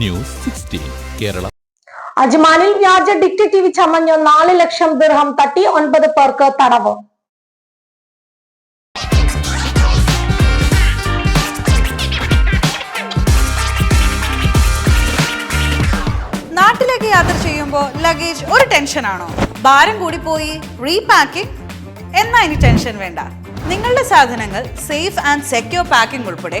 News sixteen Kerala. അജ്മാനിൽ വ്യാജ detective ചമഞ്ഞ് നാല് ലക്ഷം ദിർഹം തട്ടി ഒൻപത് പേർക്ക് തടവ്. നാട്ടിലേക്ക് യാത്ര ചെയ്യുമ്പോൾ ലഗേജ് ഒരു ടെൻഷനാണോ ഭാരം കൂടി പോയി റീപാക്കിംഗ് എന്നാ ഇനി ടെൻഷൻ വേണ്ട. നിങ്ങളുടെ സാധനങ്ങൾ സേഫ് ആൻഡ് സെക്യൂർ പാക്കിംഗ് ഉൾപ്പെടെ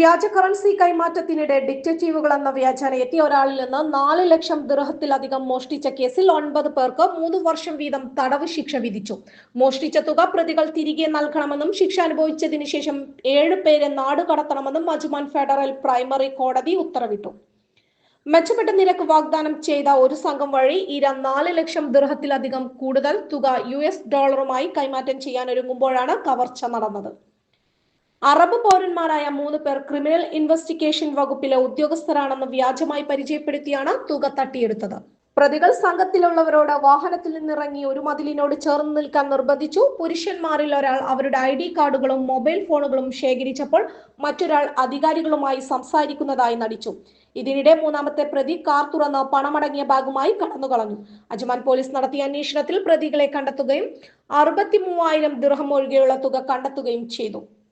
വ്യാജ കറൻസി കൈമാറ്റത്തിനിടെ ഡിക്റ്റേറ്റീവുകൾ എന്ന വ്യാജന എത്തിയ ഒരാളിൽ നിന്ന് നാല് ലക്ഷം ദിർഹത്തിലധികം മോഷ്ടിച്ച കേസിൽ ഒൻപത് പേർക്ക് മൂന്ന് വർഷം വീതം തടവ് ശിക്ഷ വിധിച്ചു. മോഷ്ടിച്ച തുക പ്രതികൾ തിരികെ നൽകണമെന്നും ശിക്ഷ അനുഭവിച്ചതിനു ശേഷം ഏഴ് പേരെ നാട് കടത്തണമെന്നും അജ്മാൻ ഫെഡറൽ പ്രൈമറി കോടതി ഉത്തരവിട്ടു. മെച്ചപ്പെട്ട നിരക്ക് വാഗ്ദാനം ചെയ്ത ഒരു സംഘം വഴി ഇര നാല് ലക്ഷം ദിർഹത്തിലധികം കൂടുതൽ തുക യു ഡോളറുമായി കൈമാറ്റം ചെയ്യാനൊരുങ്ങുമ്പോഴാണ് കവർച്ച നടന്നത്. അറബ് പൗരന്മാരായ മൂന്ന് പേർ ക്രിമിനൽ ഇൻവെസ്റ്റിഗേഷൻ വകുപ്പിലെ ഉദ്യോഗസ്ഥരാണെന്ന് വ്യാജമായി പരിചയപ്പെടുത്തിയാണ് തുക തട്ടിയെടുത്തത്. പ്രതികൾ സംഘത്തിലുള്ളവരോട് വാഹനത്തിൽ നിന്നിറങ്ങി ഒരു മതിലിനോട് ചേർന്ന് നിൽക്കാൻ നിർബന്ധിച്ചു. പുരുഷന്മാരിൽ ഒരാൾ അവരുടെ ഐ ഡി കാർഡുകളും മൊബൈൽ ഫോണുകളും ശേഖരിച്ചപ്പോൾ മറ്റൊരാൾ അധികാരികളുമായി സംസാരിക്കുന്നതായി നടിച്ചു. ഇതിനിടെ മൂന്നാമത്തെ പ്രതി കാർ തുറന്ന് പണമടങ്ങിയ ഭാഗമായി കടന്നുകളഞ്ഞു. അജ്മാൻ പോലീസ് നടത്തിയ അന്വേഷണത്തിൽ പ്രതികളെ കണ്ടെത്തുകയും അറുപത്തി മൂവായിരം ദിർഹം ഒഴികെയുള്ള തുക കണ്ടെത്തുകയും ചെയ്തു.